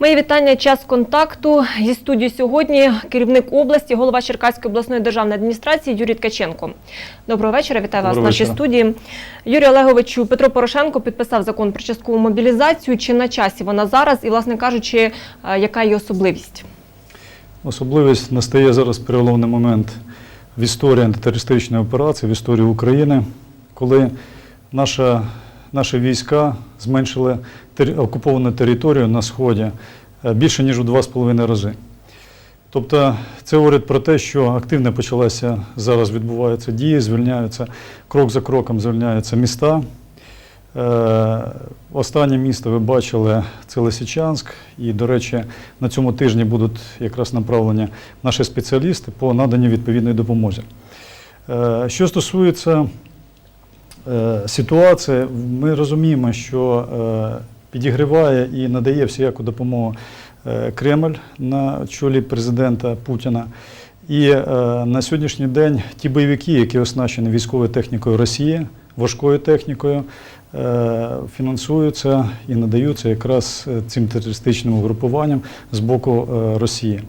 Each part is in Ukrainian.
Моє вітання. Час контакту зі студією сьогодні. Керівник області, голова Черкаської обласної державної адміністрації Юрій Ткаченко. Доброго вечора. Вітаю вас в нашій студії. Юрій Олеговичу, Петро Порошенко підписав закон про часткову мобілізацію. Чи на часі вона зараз? І, власне кажучи, е, яка її особливість? Особливість настає зараз переломний момент в історії антитерористичної операції, в історії України, коли наша, наші війська зменшили окуповану територію на Сході е, більше, ніж у 2,5 рази. Тобто це говорить про те, що активно почалася зараз відбуваються дії, звільняються крок за кроком звільняються міста. Е, Останнє місто ви бачили це Лисичанськ, і, до речі, на цьому тижні будуть якраз направлені наші спеціалісти по наданню відповідної допомоги. Е, Що стосується ситуації, ми розуміємо, що підігріває і надає всіяку допомогу е, Кремль на чолі президента Путіна. І е, на сьогоднішній день ті бойовики, які оснащені військовою технікою Росії, важкою технікою, е, фінансуються і надаються якраз цим терористичним угрупуванням з боку Росії.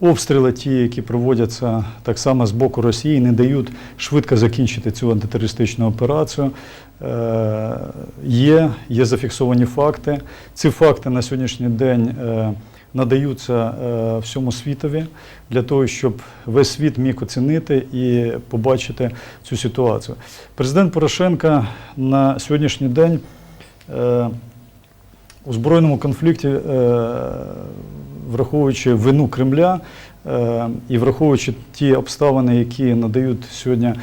Обстріли, ті, які проводяться так само з боку Росії, не дають швидко закінчити цю антитерористичну операцію. Є, є зафіксовані факти. Ці факти на сьогоднішній день е, надаються е, всьому світові для того, щоб весь світ міг оцінити і побачити цю ситуацію. Президент Порошенка на сьогоднішній день е, у збройному конфлікті, враховуючи вину Кремля і враховуючи ті обставини, які надають сьогодні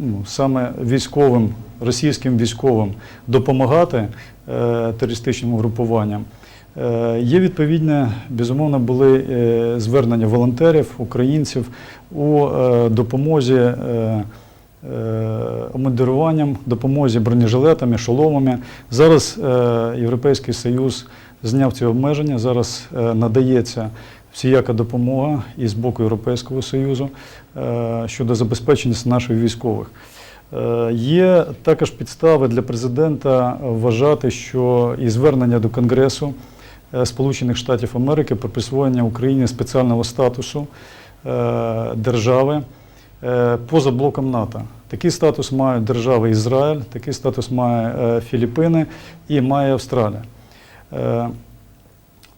ну, саме військовим, російським військовим допомагати е, терористичним угрупуванням. Е, Є відповідне, безумовно, були е, звернення волонтерів, українців у допомозі е, допомозі бронежилетами, шоломами. Зараз Європейський Союз зняв ці обмеження, зараз надається всіяка допомога і з боку Європейського Союзу щодо забезпечення наших військових. Е, Є також підстави для президента вважати, що і звернення до Конгресу е, Сполучених Штатів Америки про присвоєння Україні спеціального статусу е, держави поза блоком НАТО. Такий статус мають держави Ізраїль, такий статус має Філіппіни і має Австралія.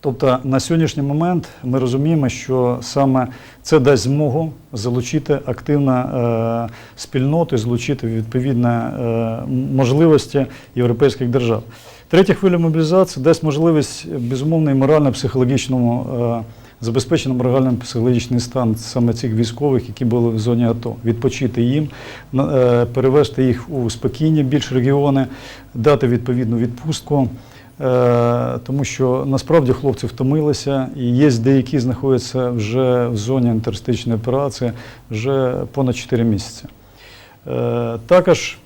Тобто на сьогоднішній момент ми розуміємо, що саме це дасть змогу залучити активно е, спільноту, залучити відповідні е, можливості європейських держав. Третя хвиля мобілізації дасть можливість безумовно і морально-психологічному е, забезпечено морально-психологічний стан саме цих військових, які були в зоні АТО, відпочити їм, перевести їх у спокійні більш регіони, дати відповідну відпустку. Е, Тому що насправді хлопці втомилися, і є деякі знаходяться вже в зоні антитерористичної операції вже понад 4 місяці. Е, Також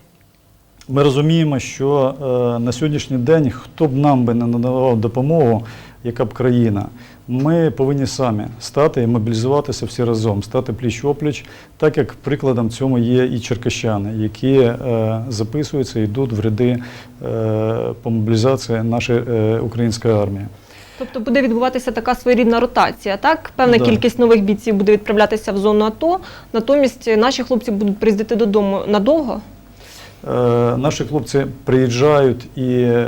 ми розуміємо, що е, на сьогоднішній день, хто б нам би не надавав допомогу, яка б країна, ми повинні самі стати і мобілізуватися всі разом, стати пліч-опліч, так як прикладом цьому є і черкащани, які е, записуються і йдуть в ряди е, по мобілізації нашої е, української армії. Тобто буде відбуватися така своєрідна ротація, так? Певна Да. кількість нових бійців буде відправлятися в зону АТО, натомість наші хлопці будуть приїздити додому надовго. Е, Наші хлопці приїжджають, і е,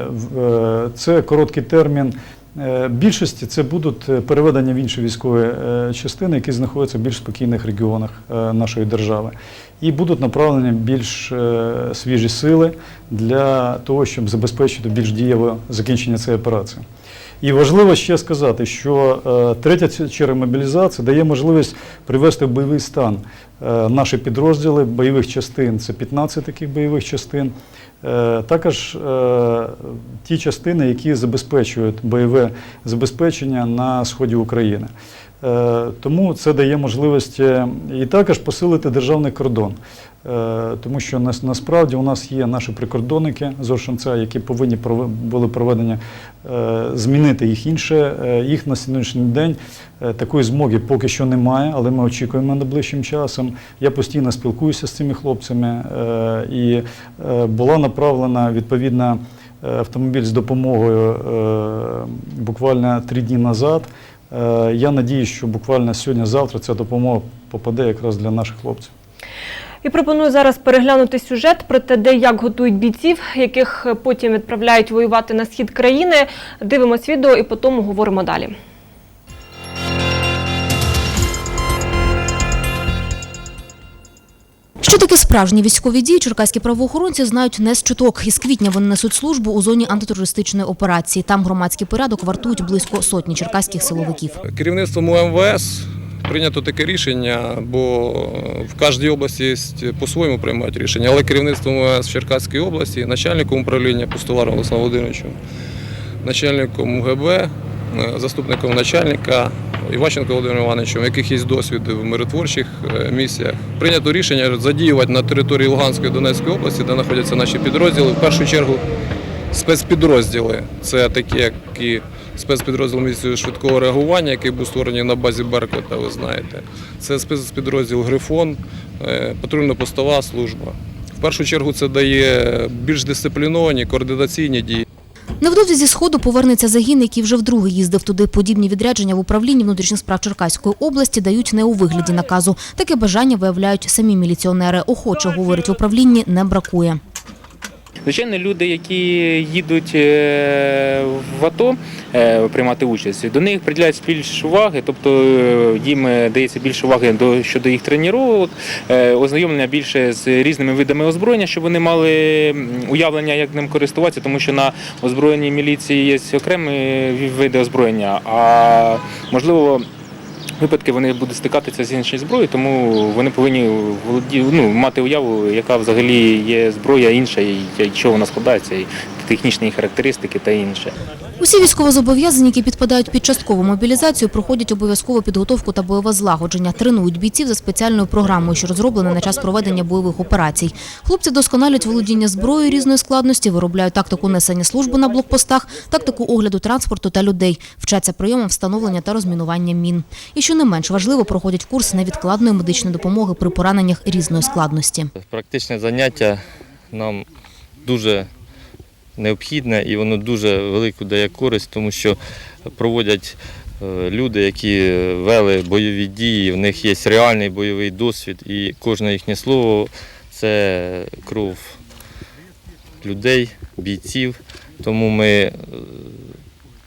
це короткий термін. Е, Більшості це будуть е, переведення в інші військові е, частини, які знаходяться в більш спокійних регіонах нашої держави, і будуть направлені більш е, свіжі сили для того, щоб забезпечити більш дієве закінчення цієї операції. І важливо ще сказати, що е, третя черга мобілізації дає можливість привести в бойовий стан е, наші підрозділи бойових частин. Це 15 таких бойових частин. Також ті частини, які забезпечують бойове забезпечення на сході України. Е, тому це дає можливість е, і також посилити державний кордон. Е, Тому що нас, насправді у нас є наші прикордонники з Оршанця, які повинні були проведені змінити їх інше. Їх на сьогоднішній день такої змоги поки що немає, але ми очікуємо найближчим часом. Я постійно спілкуюся з цими хлопцями і була направлена відповідна автомобіль з допомогою буквально три дні назад. Е, Я надію, що буквально сьогодні-завтра ця допомога попаде якраз для наших хлопців. І пропоную зараз переглянути сюжет про те, де як готують бійців, яких потім відправляють воювати на схід країни. Дивимось відео і потім говоримо далі. Що таке справжні військові дії, черкаські правоохоронці знають не з чуток. Із квітня вони несуть службу у зоні антитерористичної операції. Там громадський порядок вартують близько сотні черкаських силовиків. Керівництвом УМВС прийнято таке рішення, бо в кожній області по-своєму приймають рішення, але керівництвом УМВС в Черкаській області, начальником управління Пустоваром Олександром Володимировичем, начальником УГБ, заступником начальника Іващенко Володимиром Івановичем, у яких є досвід в миротворчих е, місіях, прийнято рішення задіювати на території Луганської і Донецької області, де знаходяться наші підрозділи, в першу чергу спецпідрозділи. Це такі, як і спецпідрозділ місцевого швидкого реагування, який був створений на базі Беркута, ви знаєте. Це спецпідрозділ Грифон, е, патрульно-постова служба. В першу чергу це дає більш дисципліновані координаційні дії. Невдовзі зі сходу повернеться загін, який вже вдруге їздив туди. Подібні відрядження в управлінні внутрішніх справ Черкаської області дають не у вигляді наказу. Таке бажання виявляють самі міліціонери. Охоче, говорить в управлінні, не бракує. Звичайно, люди, які їдуть е, в АТО е, приймати участь, до них приділяють більш уваги, тобто е, їм дається більше уваги до щодо їх тренувань, ознайомлення більше з різними видами озброєння, щоб вони мали уявлення, як ним користуватися, тому що на озброєнні міліції є окремі види озброєння, а можливо. Випадки вони будуть стикатися з іншою зброєю, тому вони повинні ну, мати уяву, яка взагалі є зброя інша, і що вона складається, і технічні характеристики та інше. Усі військовозобов'язані, які підпадають під часткову мобілізацію, проходять обов'язкову підготовку та бойове злагодження. Тренують бійців за спеціальною програмою, що розроблена на час проведення бойових операцій. Хлопці досконалюють володіння зброєю різної складності, виробляють тактику несення служби на блокпостах, тактику огляду транспорту та людей, вчаться прийомам встановлення та розмінування мін. І що не менш важливо, проходять курс невідкладної медичної допомоги при пораненнях різної складності. Практичне заняття нам дуже необхідне і воно дуже велику дає користь, тому що проводять е, люди, які вели бойові дії, в них є реальний бойовий досвід, і кожне їхнє слово це кров людей, бійців. Тому ми е,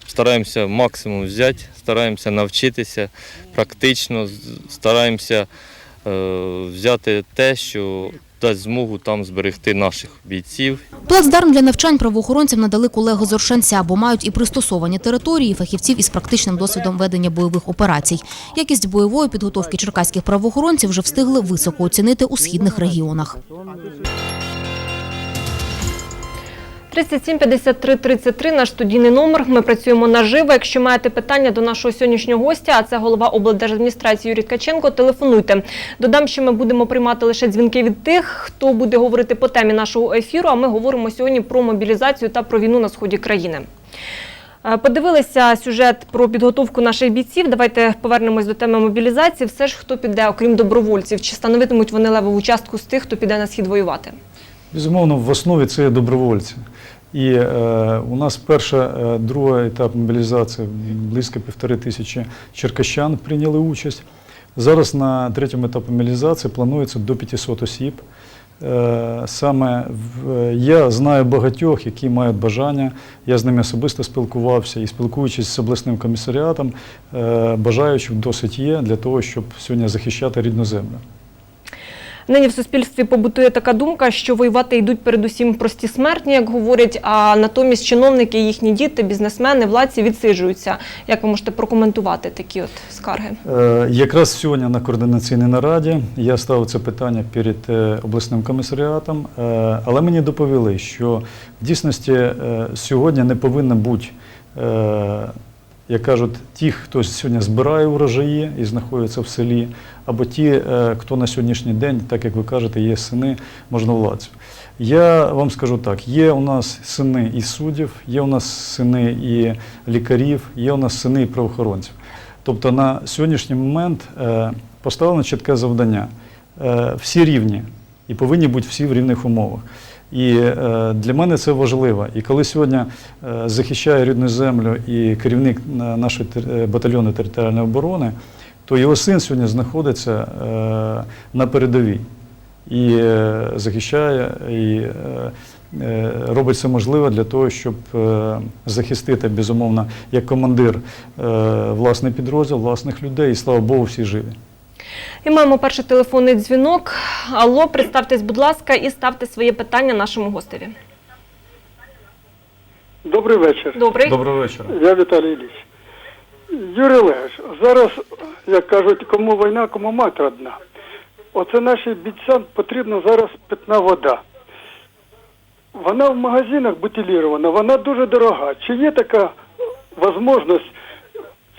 стараємося максимум взяти, стараємося навчитися практично, стараємося е, взяти те, що дасть змогу там зберегти наших бійців Плацдарм для навчань правоохоронцям надали колеги з Оршанця, бо мають і пристосовані території, фахівців із практичним досвідом ведення бойових операцій. Якість бойової підготовки черкаських правоохоронців вже встигли високо оцінити у східних регіонах. 37 53 33 наш студійний номер. Ми працюємо наживо. Якщо маєте питання до нашого сьогоднішнього гостя, а це голова облдержадміністрації Юрій Ткаченко, телефонуйте. Додам, що ми будемо приймати лише дзвінки від тих, хто буде говорити по темі нашого ефіру. А ми говоримо сьогодні про мобілізацію та про війну на сході країни. Е, Подивилися сюжет про підготовку наших бійців. Давайте повернемось до теми мобілізації. Все ж хто піде, окрім добровольців, чи становитимуть вони левову частку з тих, хто піде на схід воювати? Безумовно, в основі це є добровольці. І е, у нас перша, е, друга етап мобілізації, близько півтори тисячі черкащан прийняли участь. Зараз на третьому етапі мобілізації планується до 500 осіб. Е, саме в, я знаю багатьох, які мають бажання. Я з ними особисто спілкувався і спілкуючись з обласним комісаріатом, е, бажаючих досить є для того, щоб сьогодні захищати рідну землю. Нині в суспільстві побутує така думка, що воювати йдуть передусім прості смертні, як говорять, а натомість чиновники, їхні діти, бізнесмени, владці відсиджуються. Як ви можете прокоментувати такі от скарги? Е, Якраз сьогодні на координаційній нараді я ставив це питання перед е, обласним комісаріатом, е, але мені доповіли, що в дійсності сьогодні не повинно бути, як кажуть, ті, хто сьогодні збирає урожаї і знаходиться в селі, або ті, е, хто на сьогоднішній день, так як ви кажете, є сини можновладців. Я вам скажу так: є у нас сини і суддів, є у нас сини і лікарів, є у нас сини і правоохоронців. Тобто на сьогоднішній момент е, поставлено чітке завдання. Е, всі рівні і повинні бути всі в рівних умовах. І е, для мене це важливо. І коли сьогодні е, захищає рідну землю і керівник е, нашої тер- е, батальйону територіальної оборони, то його син сьогодні знаходиться е, на передовій і е, захищає, і е, е, робить все можливе для того, щоб е, захистити, безумовно, як командир е, власний підрозділ, власних людей, і слава Богу, всі живі. І маємо перший телефонний дзвінок. Алло, представтесь, будь ласка, і ставте своє питання нашому гостеві. Добрий вечір. Добрий. Доброго вечора. Я Віталій Ілліч. Юрій Олегович, зараз, як кажуть, кому війна, кому мать родна. Оце нашим бійцям потрібна зараз питна вода. Вона в магазинах бутилірована, вона дуже дорога. Чи є така можливість,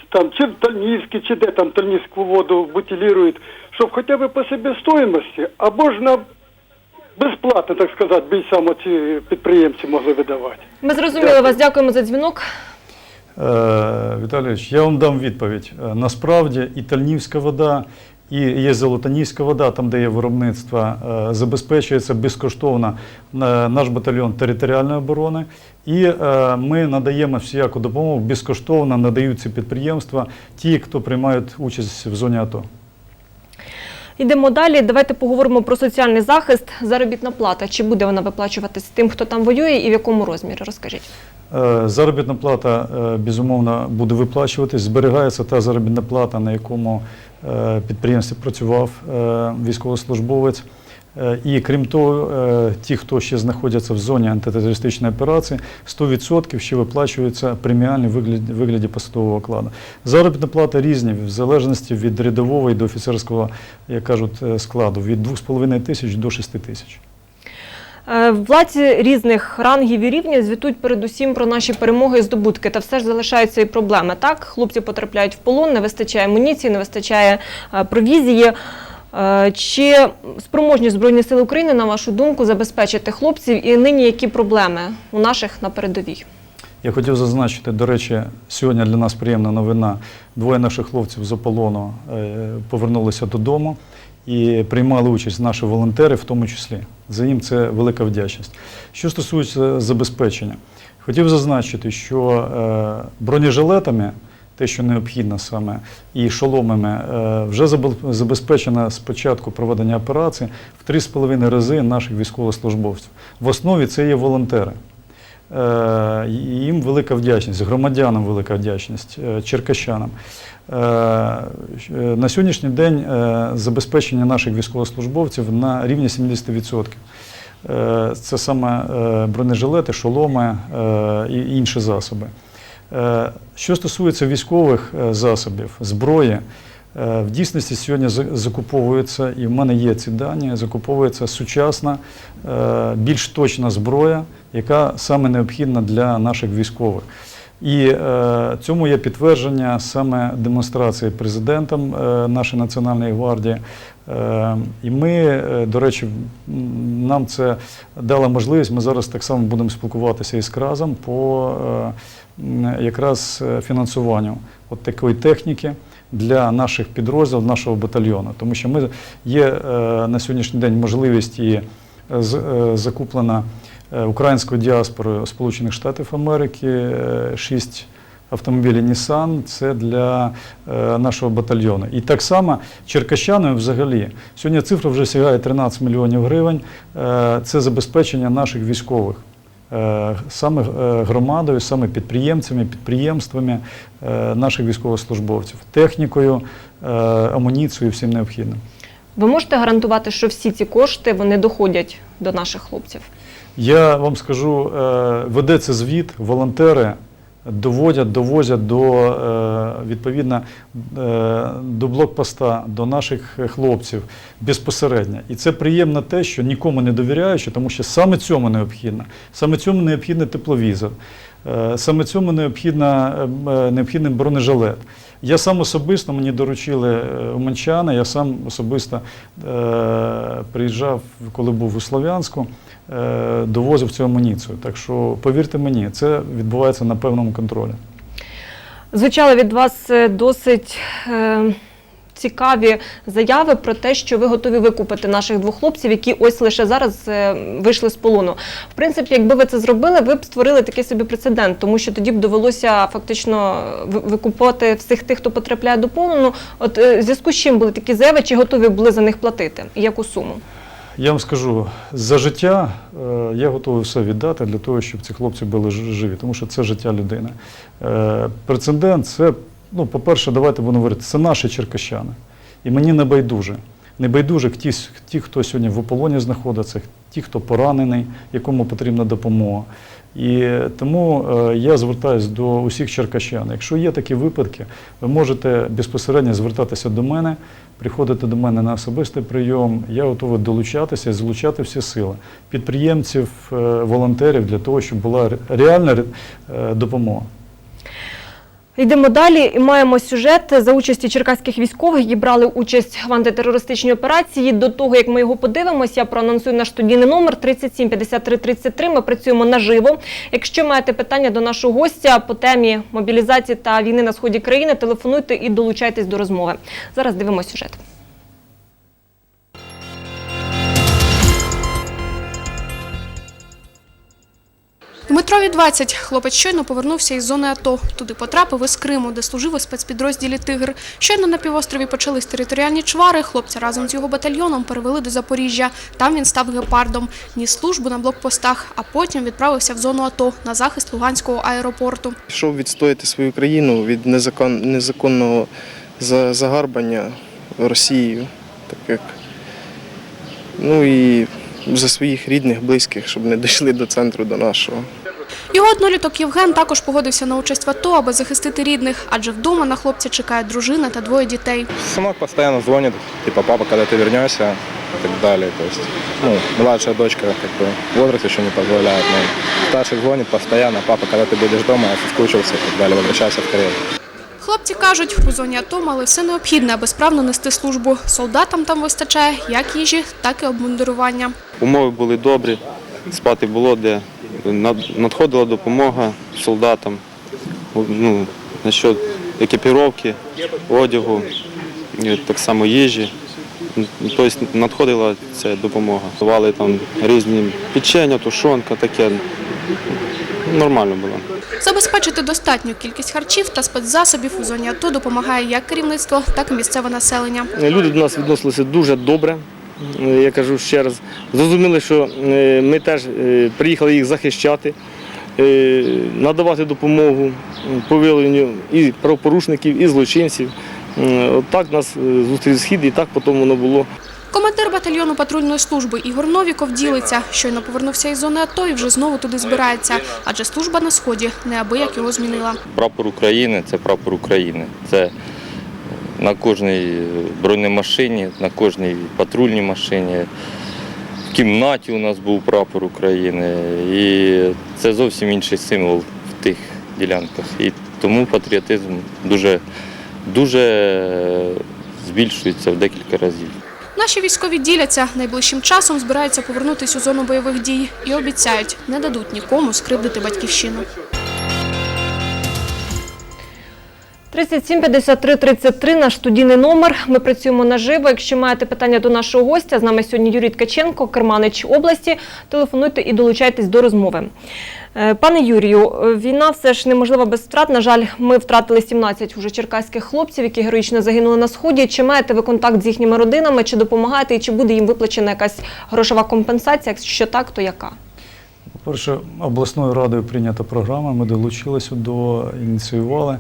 там, чи в Тальнівській, чи де там Тальнівську воду бутилірують, щоб хоча б по себестоїмості, або ж на безплатно, так сказати, бійцям ці підприємці могли видавати. Ми зрозуміли вас. Дякуємо за дзвінок. Е, Віталійович, я вам дам відповідь. Е, Насправді і Тальнівська вода, і є Золотоніська вода, там, де є виробництво, е, забезпечується безкоштовно е, наш батальйон територіальної оборони. І е, ми надаємо всіяку допомогу, безкоштовно надають ці підприємства ті, хто приймають участь в зоні АТО. Йдемо далі. Давайте поговоримо про соціальний захист. Заробітна плата. Чи буде вона виплачуватись тим, хто там воює, і в якому розмірі? Розкажіть. Е, Заробітна плата, е, безумовно, буде виплачуватись. Зберігається та заробітна плата, на якому е, підприємстві працював військовослужбовець. І крім того, е, ті, хто ще знаходяться в зоні антитерористичної операції, 100% ще виплачуються преміальні вигляді, вигляді посадового окладу. Заробітна плата різні, в залежності від рядового і до офіцерського, як кажуть, е, складу, від 2,5 тисяч до 6 тисяч. Е, Владці різних рангів і рівнів звітують передусім про наші перемоги і здобутки. Та все ж залишаються і проблеми. Так, хлопці потрапляють в полон, не вистачає амуніції, не вистачає провізії. Е, Чи спроможні Збройні Сили України, на вашу думку, забезпечити хлопців і нині які проблеми у наших на передовій? Я хотів зазначити, до речі, сьогодні для нас приємна новина. Двоє наших хлопців з Аполлону е, повернулися додому і приймали участь наші волонтери, в тому числі. За їм це велика вдячність. Що стосується забезпечення, хотів зазначити, що е, бронежилетами, те, що необхідно саме, і шоломами, е, вже забезпечено з початку проведення операції в 3,5 рази наших військовослужбовців. В основі це є волонтери. Е, Їм велика вдячність, громадянам велика вдячність, е, черкащанам. На сьогоднішній день забезпечення наших військовослужбовців на рівні 70%. Е, Це саме бронежилети, шоломи і інші засоби. Е, Що стосується військових е, засобів, зброї, е, в дійсності сьогодні за- закуповується, і в мене є ці дані, закуповується сучасна, більш точна зброя, яка саме необхідна для наших військових. І цьому є підтвердження саме демонстрації президентом нашої Національної гвардії. І ми, до речі, нам це дало можливість. Ми зараз так само будемо спілкуватися із Кразом по якраз е, фінансуванню от такої техніки для наших підрозділів, нашого батальйону. Тому що ми є е, на сьогоднішній день можливість і е, закуплена українською діаспорою Сполучених Штатів Америки шість автомобілів Nissan. Це для е, нашого батальйону. І так само черкащанами взагалі. Сьогодні цифра вже сягає 13 мільйонів гривень. Е, Це забезпечення наших військових. Е, Саме е, громадою, саме підприємцями, підприємствами е, наших військовослужбовців, технікою, амуніцією, всім необхідним. Ви можете гарантувати, що всі ці кошти вони доходять до наших хлопців? Я вам скажу, ведеться звіт, волонтери доводять, довозять до е, відповідно е, до блокпоста, до наших хлопців безпосередньо. І це приємно те, що нікому не довіряючи, тому що саме цьому необхідно. Саме цьому необхідний тепловізор, е, саме цьому необхідний бронежилет. Я сам особисто мені доручили уманчани, я сам особисто приїжджав, коли був у Слов'янську, довозив цю амуніцію. Так що, повірте мені, це відбувається на певному контролі. Звучало від вас е, досить е, цікаві заяви про те, що ви готові викупити наших двох хлопців, які ось лише зараз е, вийшли з полону. В принципі, якби ви це зробили, ви б створили такий собі прецедент, тому що тоді б довелося фактично ви- викупувати всіх тих, хто потрапляє до полону. От е, зв'язку з чим були такі заяви, чи готові були за них платити? Яку суму? Я вам скажу, за життя е, я готовий все віддати для того, щоб ці хлопці були живі, тому що це життя людини. Е, Прецедент це, ну, по-перше, давайте будемо говорити, це наші черкащани. І мені не байдуже. Не байдуже ті, ті, хто сьогодні в ополоні знаходиться, ті, хто поранений, якому потрібна допомога. І тому е, я звертаюся до усіх черкащан. Якщо є такі випадки, ви можете безпосередньо звертатися до мене, приходити до мене на особистий прийом. Я готовий долучатися і залучати всі сили підприємців, е, волонтерів для того, щоб була реальна е, допомога. Йдемо далі і маємо сюжет за участі черкаських військових, які брали участь в антитерористичній операції. До того, як ми його подивимося, я проанонсую наш студійний номер 37 53 33. Ми працюємо наживо. Якщо маєте питання до нашого гостя по темі мобілізації та війни на сході країни, телефонуйте і долучайтесь до розмови. Зараз дивимося сюжет. Дмитрові 20. Хлопець щойно повернувся із зони АТО. Туди потрапив із Криму, де служив у спецпідрозділі Тигр. Щойно на півострові почались територіальні чвари. Хлопця разом з його батальйоном перевели до Запоріжжя. Там він став гепардом, ніс службу на блокпостах, а потім відправився в зону АТО на захист Луганського аеропорту. Пішов відстояти свою країну від незакон, незаконного загарбання Росією, так як ну і за своїх рідних, близьких, щоб не дійшли до центру до нашого. Його одноліток Євген також погодився на участь в АТО, аби захистити рідних, адже вдома на хлопця чекає дружина та двоє дітей. Сынок постоянно звонит, типа, папа, когда ты вернешься, и так далее. То есть, ну, младшая дочка, как бы, возраст еще не позволяет, но старший звонит постоянно, папа, когда ты будешь дома, я соскучился, и так далее, возвращайся скорее. Хлопці кажуть, у зоні АТО мали все необхідне, аби справно нести службу. Солдатам там вистачає як їжі, так і обмундирування. Умови були добрі, спати було де. Над- Надходила допомога солдатам. Ну, насчет екіпіровки, одягу, так само їжі. Тобто надходила ця допомога. Давали там різні печення, тушонка, таке. Нормально було. Забезпечити достатню кількість харчів та спецзасобів у зоні АТО допомагає як керівництво, так і місцеве населення. Люди до нас відносилися дуже добре. Е, Я кажу ще раз. Зрозуміли, що е, ми теж е, приїхали їх захищати, надавати допомогу по виявленню і правопорушників, і злочинців. От так нас зустрів схід, і так потім воно було. Командир батальйону патрульної служби Ігор Новіков ділиться, щойно повернувся із зони АТО і вже знову туди збирається, адже служба на сході неабияк його змінила. Прапор України це прапор України. Це на кожній бронемашині, на кожній патрульній машині. В кімнаті у нас був прапор України. І це зовсім інший символ в тих ділянках. І тому патріотизм дуже, дуже збільшується в декілька разів. Наші військові діляться, найближчим часом збираються повернутися у зону бойових дій і обіцяють, не дадуть нікому скривдити батьківщину. 37 53 33 наш студійний номер. Ми працюємо наживо. Якщо маєте питання до нашого гостя, з нами сьогодні Юрій Ткаченко, Керманич області. Телефонуйте і долучайтесь до розмови. Е, Пане Юрію, війна все ж неможлива без втрат. На жаль, ми втратили 17 уже черкаських хлопців, які героїчно загинули на сході. Чи маєте ви контакт з їхніми родинами, чи допомагаєте, і чи буде їм виплачена якась грошова компенсація? Якщо так, то яка? По-перше, обласною радою прийнята програма. Ми долучилися до ініціювали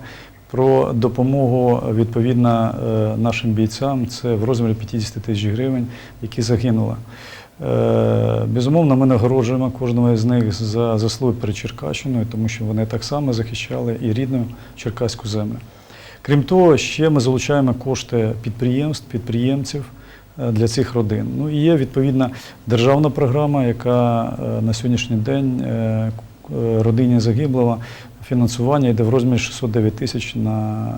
про допомогу відповідно е, нашим бійцям. Це в розмірі 50 тисяч гривень, які загинули. Е, Безумовно, ми нагороджуємо кожного з них за заслуги перед Черкащиною, тому що вони так само захищали і рідну черкаську землю. Крім того, ще ми залучаємо кошти підприємств, підприємців е, для цих родин. Ну і є відповідна державна програма, яка на сьогоднішній день родині загиблого фінансування йде в розмірі 609 тисяч на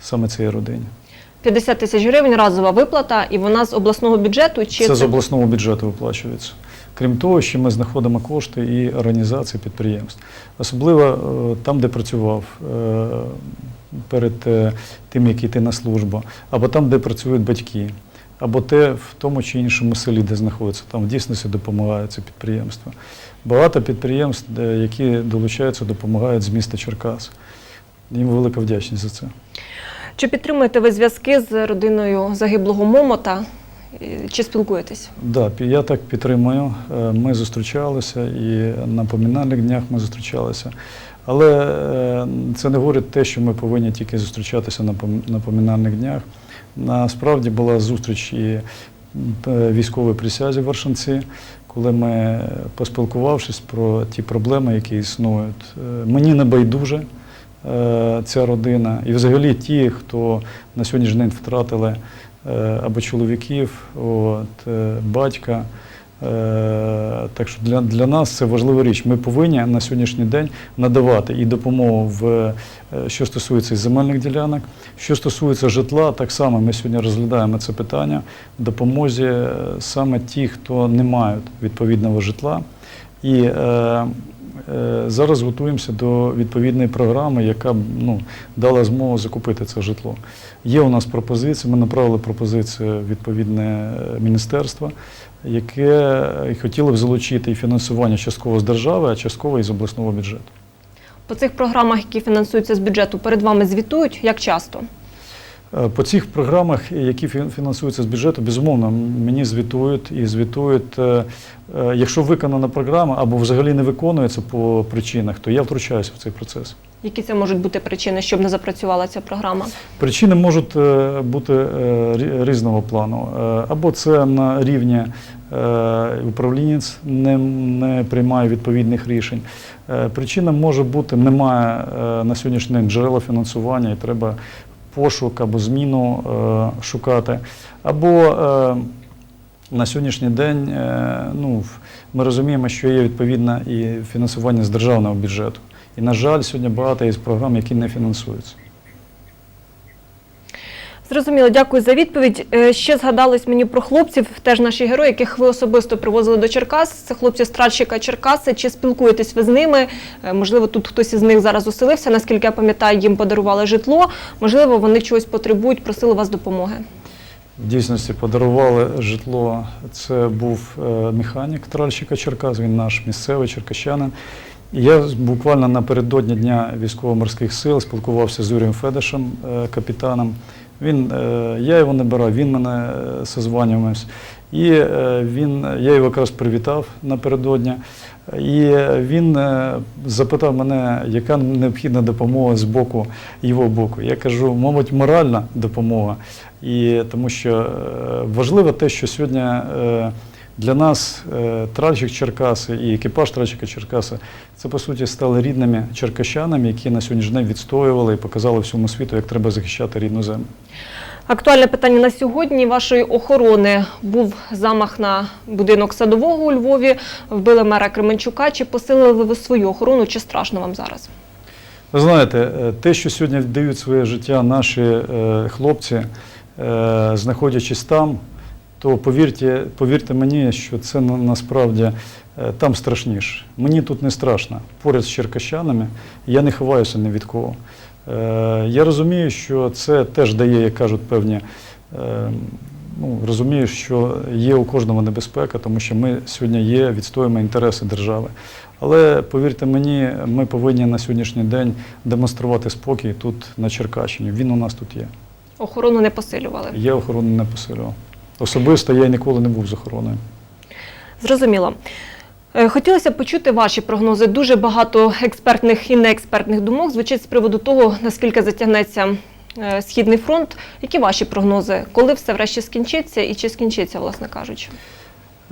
саме цій родині. 50 тисяч гривень разова виплата, і вона з обласного бюджету чи Це з обласного бюджету виплачується. Крім того, що ми знаходимо кошти і організації підприємств. Особливо е, там, де працював е, перед е, тим, як йти на службу, або там, де працюють батьки, або те в тому чи іншому селі, де знаходиться. Там в дійсності допомагають це підприємство. Багато підприємств, які долучаються, допомагають з міста Черкас. Їм велика вдячність за це. Чи підтримуєте ви зв'язки з родиною загиблого Момота? Чи спілкуєтесь? Да, я так підтримую. Е, Ми зустрічалися і на поминальних днях ми зустрічалися. Але е, це не говорить те, що ми повинні тільки зустрічатися на поминальних днях. Насправді була зустріч і військової присязі в Варшанці, коли ми, е, поспілкувавшись про ті проблеми, які існують. Е, Мені не байдуже е, ця родина. І взагалі ті, хто на сьогоднішній день втратили або чоловіків, от, батька. Е, Так що для, для нас це важлива річ. Ми повинні на сьогоднішній день надавати і допомогу, в, е, що стосується земельних ділянок, що стосується житла, так само ми сьогодні розглядаємо це питання допомозі е, саме ті, хто не мають відповідного житла. І е, е, зараз готуємося до відповідної програми, яка ну, дала змогу закупити це житло. Є у нас пропозиції, ми направили пропозицію відповідне міністерство, яке хотіли хотіло б залучити і фінансування частково з держави, а частково і з обласного бюджету. По цих програмах, які фінансуються з бюджету, перед вами звітують як часто? Е, По цих програмах, які фін- фінансуються з бюджету, безумовно, мені звітують і звітують. е, е, Якщо виконана програма або взагалі не виконується по причинах, то я втручаюся в цей процес. Які це можуть бути причини, щоб не запрацювала ця програма? Причини можуть е, бути е, різного плану. Е, Або це на рівні е, управлінець не, не приймає відповідних рішень. Е, Причина може бути, немає е, на сьогоднішній день джерела фінансування і треба пошук або зміну е, шукати. Або е, на сьогоднішній день е, ну, ми розуміємо, що є відповідне і фінансування з державного бюджету. І, на жаль, сьогодні багато є програм, які не фінансуються. Зрозуміло, дякую за відповідь. Е, Ще згадались мені про хлопців, теж наші герої, яких ви особисто привозили до Черкас. Це хлопці з Тральщика Черкаси. Чи спілкуєтесь ви з ними? Е, Можливо, тут хтось із них зараз оселився. Наскільки я пам'ятаю, їм подарували житло. Можливо, вони чогось потребують, просили вас допомоги. В дійсності подарували житло. Це був е, механік тральщика Черкас, він наш місцевий черкащанин. Я буквально напередодні Дня військово-морських сил спілкувався з Юрієм Федешем, капітаном. Він, е, я його не брав, він мене е, созванювався. І е, він, я його якраз привітав напередодні. І він запитав мене, яка необхідна допомога з боку його боку. Я кажу, мабуть, моральна допомога. І тому що важливо те, що сьогодні для нас е, тральщик Черкаси і екіпаж тральщика Черкаси це по суті стали рідними черкащанами, які на сьогоднішній день відстоювали і показали всьому світу, як треба захищати рідну землю. Актуальне питання на сьогодні вашої охорони був замах на будинок садового у Львові. Вбили мера Кременчука. Чи посилили ви свою охорону? Чи страшно вам зараз? Ви знаєте, е, те, що сьогодні дають своє життя наші е, хлопці, знаходячись там, то повірте, повірте мені, що це на- насправді е, там страшніше. Мені тут не страшно. Поряд з черкащанами я не ховаюся ні від кого. Е, Я розумію, що це теж дає, як кажуть, певні. е, Ну, розумію, що є у кожного небезпека, тому що ми сьогодні є, відстоюємо інтереси держави. Але повірте мені, ми повинні на сьогоднішній день демонструвати спокій тут на Черкащині. Він у нас тут є. Охорону не посилювали. Я охорону не посилював. Особисто я ніколи не був з охороною. Зрозуміло. Е, Хотілося б почути ваші прогнози. Дуже багато експертних і неекспертних думок звучить з приводу того, наскільки затягнеться е, Східний фронт. Які ваші прогнози? Коли все врешті скінчиться і чи скінчиться, власне кажучи?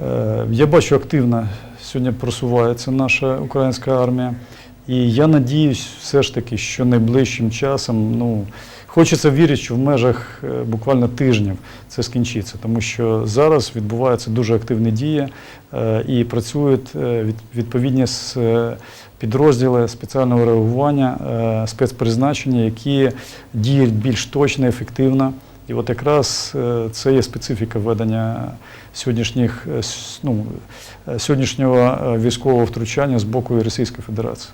Е, Я бачу активно сьогодні просувається наша українська армія. І я надіюсь все ж таки, що найближчим часом, ну, хочеться вірити, що в межах е, буквально тижнів це скінчиться, тому що зараз відбуваються дуже активні дії е, і працюють е, від- відповідні підрозділи спеціального реагування, спецпризначення, які діють більш точно, ефективно. І от якраз це є специфіка ведення сьогоднішніх, ну, сьогоднішнього військового втручання з боку Російської Федерації.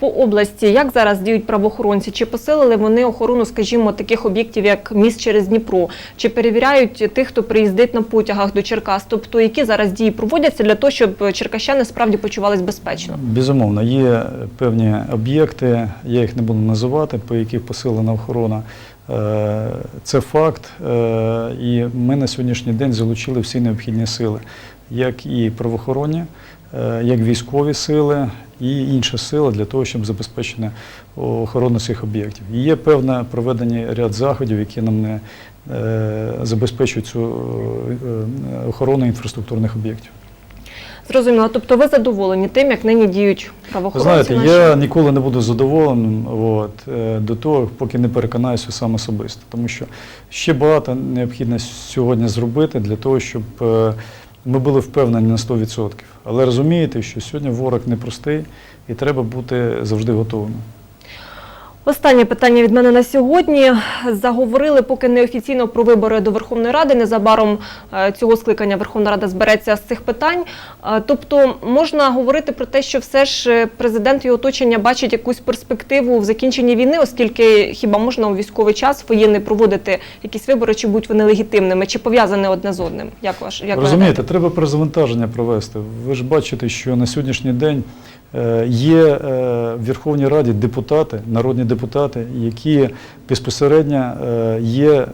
По області як зараз діють правоохоронці? Чи посилили вони охорону, скажімо, таких об'єктів, як міст через Дніпро? Чи перевіряють тих, хто приїздить на потягах до Черкас? Тобто, які зараз дії проводяться для того, щоб черкащани справді почувались безпечно? Безумовно, є певні об'єкти, я їх не буду називати, по яких посилена охорона. Е, Це факт, е, і ми на сьогоднішній день залучили всі необхідні сили, як і правоохоронні, як військові сили і інші сили для того, щоб забезпечити охорону цих об'єктів. І є певне проведення ряд заходів, які нам не е, забезпечують цю е, охорону інфраструктурних об'єктів. Зрозуміло. Тобто, ви задоволені тим, як нині діють Ви правоохоронці? знаєте, наші? я ніколи не буду задоволеним от, е, до того, поки не переконаюся сам особисто. Тому що ще багато необхідно сьогодні зробити для того, щоб е, ми були впевнені на 100%. Але розумієте, що сьогодні ворог непростий і треба бути завжди готовими. Останнє питання від мене на сьогодні. Заговорили поки неофіційно про вибори до Верховної Ради. Незабаром е, цього скликання Верховна Рада збереться з цих питань. Е, Тобто можна говорити про те, що все ж е, президент і оточення бачать якусь перспективу в закінченні війни, оскільки хіба можна у військовий час воєнний проводити якісь вибори, чи будуть вони легітимними, чи пов'язані одне з одним? Як ваш як Розумієте, треба перезавантаження провести. Ви ж бачите, що на сьогоднішній день є е, в Верховній Раді депутати, народні депутати, які безпосередньо е, є,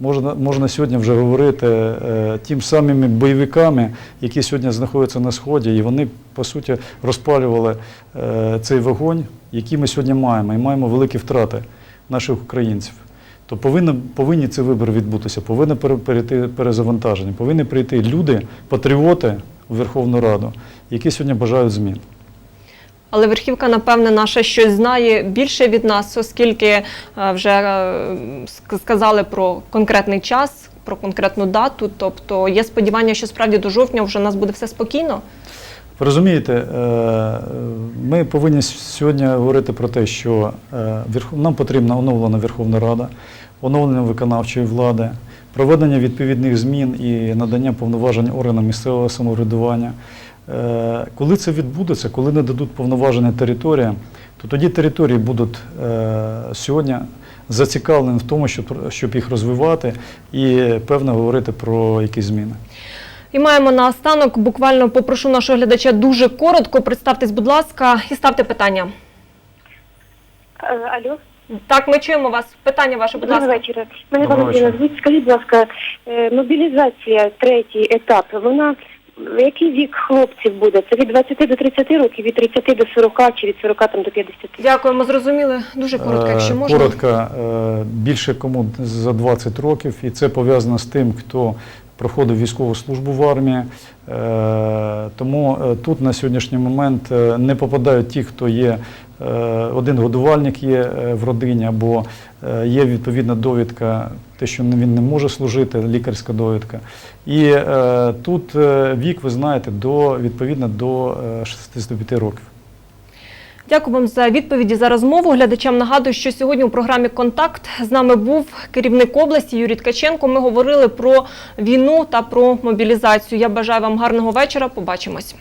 можна, можна сьогодні вже говорити, е, тим самими бойовиками, які сьогодні знаходяться на Сході, і вони, по суті, розпалювали е, цей вогонь, який ми сьогодні маємо, і маємо великі втрати наших українців. То повинні, повинні ці вибори відбутися, повинні перейти перезавантаження, повинні прийти люди, патріоти у Верховну Раду, які сьогодні бажають змін. Але верхівка, напевне, наша щось знає більше від нас, оскільки е, вже е, сказали про конкретний час, про конкретну дату. Тобто є сподівання, що справді до жовтня вже у нас буде все спокійно. Ви розумієте, е, ми повинні сьогодні говорити про те, що нам потрібна оновлена Верховна Рада, оновлення виконавчої влади, проведення відповідних змін і надання повноважень органам місцевого самоврядування. Е, Коли це відбудеться, коли не дадуть повноваження територіям, то тоді території будуть е, сьогодні зацікавлені в тому, щоб, щоб їх розвивати і певно говорити про якісь зміни. І маємо на останок. Буквально попрошу нашого глядача дуже коротко. Представтесь, будь ласка, і ставте питання. Алло, Так, ми чуємо вас. Питання ваше, будь доброго ласка. вечора. Мене Доброго Валентина Скажіть, будь ласка, е, мобілізація, третій етап, вона який вік хлопців буде? Це від 20 до 30 років, від 30 до 40 чи від 40 там, до 50? Дякуємо, зрозуміли. Дуже коротко, якщо Е, можна. Коротко, е, більше кому за 20 років, і це пов'язано з тим, хто проходив військову службу в армії. Е, Тому тут на сьогоднішній момент не попадають ті, хто є один годувальник є е, в родині, або е, є відповідна довідка, те, що він не може служити, лікарська довідка. І е, тут е, вік, ви знаєте, до відповідно до е, 65 років. Дякую вам за відповіді за розмову. Глядачам нагадую, що сьогодні у програмі Контакт з нами був керівник області Юрій Ткаченко. Ми говорили про війну та про мобілізацію. Я бажаю вам гарного вечора. Побачимось.